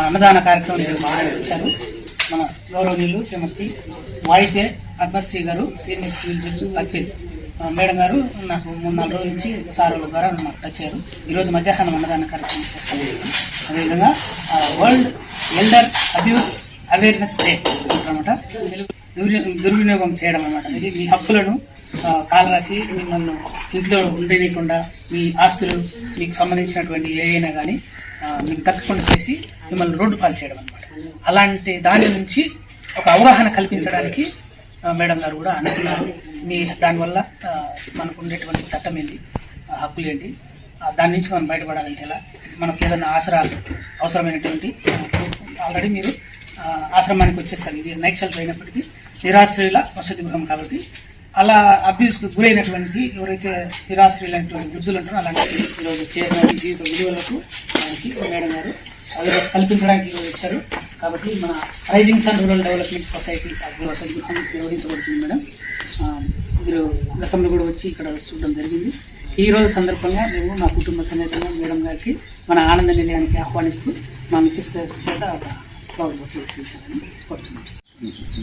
అన్నదాన కార్యక్రమం వచ్చారు మన గౌరవనీయులు శ్రీమతి వాయిచే పద్మశ్రీ గారు senior civil judge Akhil madam గారు నాకు మూడు నాలుగు రోజుల నుంచి సారుల ద్వారా నాకు వచ్చారు. ఈరోజు మధ్యాహ్నం అన్నదాన కార్యక్రమం చేస్తాను. అదేవిధంగా ఆ, world elder abuse awareness day అనమాట దుర్వినియోగం చేయడం అనమాట ఇది మీ హక్కులను కాలరాసి కాలు రాసి మిమ్మల్ని ఇంట్లో ఉండనీయకుండా మీ ఆస్తులు మీకు సంబంధించినటువంటి ఏదైనా కానీ మీకు దక్కకుండా చేసి మిమ్మల్ని రోడ్డు పాలు చేయడం అనమాట అలాంటి దాని నుంచి ఒక అవగాహన కల్పించడానికి మేడం గారు కూడా అనుకున్నారు. మీ దానివల్ల మనకు ఉండేటువంటి చట్టం ఏంటి హక్కులు ఏంటి దాని నుంచి మనం బయటపడాలంటే ఎలా? మనకు ఏదైనా ఆసరాలు అవసరమైనటువంటి ఆల్రెడీ మీరు ఆశ్రమానికి వచ్చేసారు. ఇది నైట్ షెల్టర్ అయినప్పటికీ నిరాశ్రయుల వసతి గృహం కాబట్టి అలా అబ్యూస్కి గురైనటువంటి ఎవరైతే నిరాశ్రయులైనటువంటి వృద్ధులు ఉంటారో అలాంటి ఈరోజు చేరిన జీవిత విలువలకు మనకి మేడం గారు అవేర్నెస్ కల్పించడానికి ఈరోజు వచ్చారు. కాబట్టి మన rising sun rural development society అగ్ని నిర్వహించబడుతుంది మేడం. మీరు గతంలో కూడా వచ్చి ఇక్కడ చూడడం జరిగింది. ఈ రోజు సందర్భంగా మేము మా కుటుంబ సమేతంగా మేడం గారికి మన ఆనంద నిలయానికి ఆహ్వానిస్తూ మా మిస్సెస్ చేత ఒక ఫ్లవర్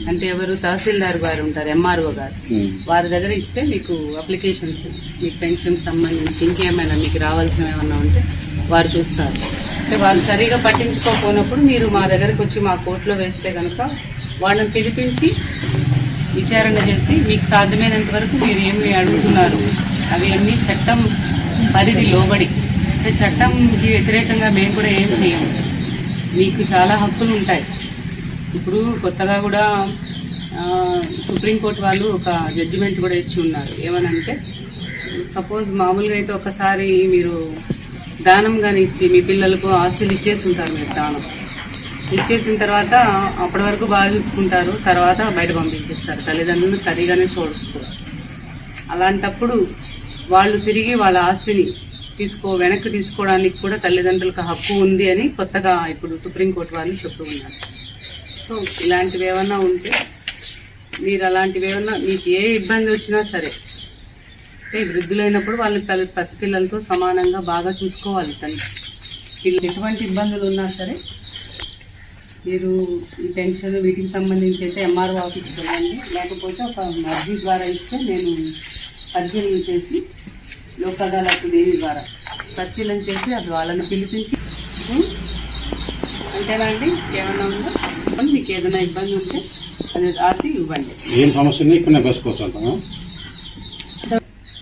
అంటే ఎవరు తహసీల్దార్ గారు ఉంటారు ఎంఆర్ఓ గారు. వారి దగ్గర ఇస్తే మీకు అప్లికేషన్స్ మీకు పెన్షన్ సంబంధించి ఇంకేమైనా మీకు రావాల్సినవి ఏమన్నా ఉంటే వారు చూస్తారు. అంటే వాళ్ళు సరిగా పట్టించుకోకపోయినప్పుడు మీరు మా దగ్గరకు వచ్చి మా కోర్టులో వేస్తే కనుక వాళ్ళని పిలిపించి విచారణ చేసి మీకు సాధ్యమైనంత వరకు మీరు ఏమి అడుగుతున్నారు? అవి అన్ని చట్టం పరిధి లోబడి. అంటే చట్టంకి వ్యతిరేకంగా మేము కూడా ఏం చేయము మీకు చాలా హక్కులు ఉంటాయి. ఇప్పుడు కొత్తగా కూడా సుప్రీంకోర్టు వాళ్ళు ఒక జడ్జిమెంట్ కూడా ఇచ్చి ఉన్నారు. ఏమనంటే సపోజ్ మామూలుగా అయితే ఒకసారి మీరు దానం కానీ ఇచ్చి మీ పిల్లలకు ఆస్తులు ఇచ్చేసి ఉంటారు మీరు దానం ఇచ్చేసిన తర్వాత అప్పటి వరకు బాగా చూసుకుంటారు తర్వాత బయట పంపించేస్తారు. తల్లిదండ్రులు సరిగానే చూడుస్తారు అలాంటప్పుడు వాళ్ళు తిరిగి వాళ్ళ ఆస్తిని తీసుకో వెనక్కి తీసుకోవడానికి కూడా తల్లిదండ్రులకు హక్కు ఉంది అని కొత్తగా ఇప్పుడు సుప్రీంకోర్టు వాళ్ళు చెప్తూ ఉన్నారు. సో ఇలాంటివి ఏమన్నా ఉంటే మీరు అలాంటివి ఏమన్నా మీకు ఏ ఇబ్బంది వచ్చినా సరే అంటే వృద్ధులైనప్పుడు వాళ్ళు తల్లి పసిపిల్లలతో సమానంగా బాగా చూసుకోవాలి తల్లి. వీళ్ళు ఎటువంటి ఇబ్బందులు ఉన్నా సరే మీరు ఈ పెన్షన్ వీటికి సంబంధించి అయితే ఎంఆర్ఓ ఆఫీస్కి వెళ్ళండి. లేకపోతే ఒక అర్జీ ద్వారా ఇస్తే నేను పరిశీలన చేసి లోక్ అదాలత్ దేవి ద్వారా పరిశీలన చేసి అది వాళ్ళని పిలిపించి అంతేనా అండి? ఏమన్నా ఉందా? మీకు ఏదైనా ఇబ్బంది ఉంటే అది రాసి ఇవ్వండి. ఏం సమస్య ఉన్నా ఇక్కడ అంటాము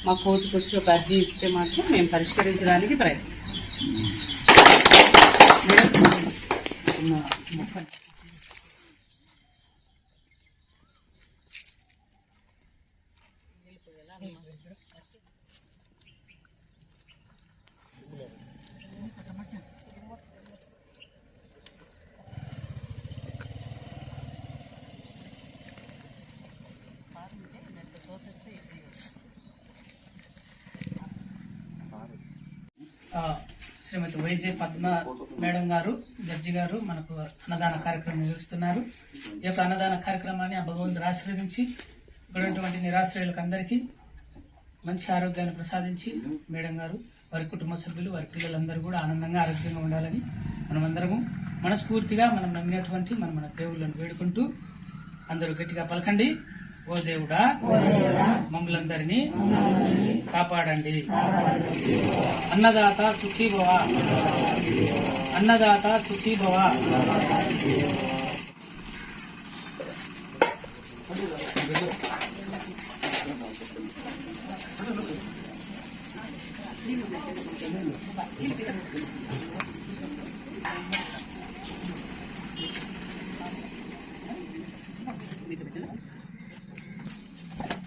మా కోర్టుకు వచ్చి ఒక అర్జీ ఇస్తే మాత్రం మేము పరిష్కరించడానికి ప్రయత్నిస్తాం. శ్రీమతి వైజే పద్మ మేడం గారు జడ్జి గారు మనకు అన్నదాన కార్యక్రమం నిర్వహిస్తున్నారు. ఈ యొక్క అన్నదాన కార్యక్రమాన్ని ఆ భగవంతుడు ఆశీర్వదించి ఇక్కడ ఉన్నటువంటి నిరాశ్రయులకు అందరికీ మంచి ఆరోగ్యాన్ని ప్రసాదించి మేడం గారు వారి కుటుంబ సభ్యులు వారి పిల్లలందరూ కూడా ఆనందంగా ఆరోగ్యంగా ఉండాలని మనమందరము మనస్ఫూర్తిగా మనం నమ్మినటువంటి మనం మన దేవుళ్ళను వేడుకుంటూ అందరూ గట్టిగా పలకండి. ఓ దేవుడా మమ్మల్ందరినీ కాపాడండి. అన్నదాత సుఖీ భవ అన్నదాత సుఖీ భవ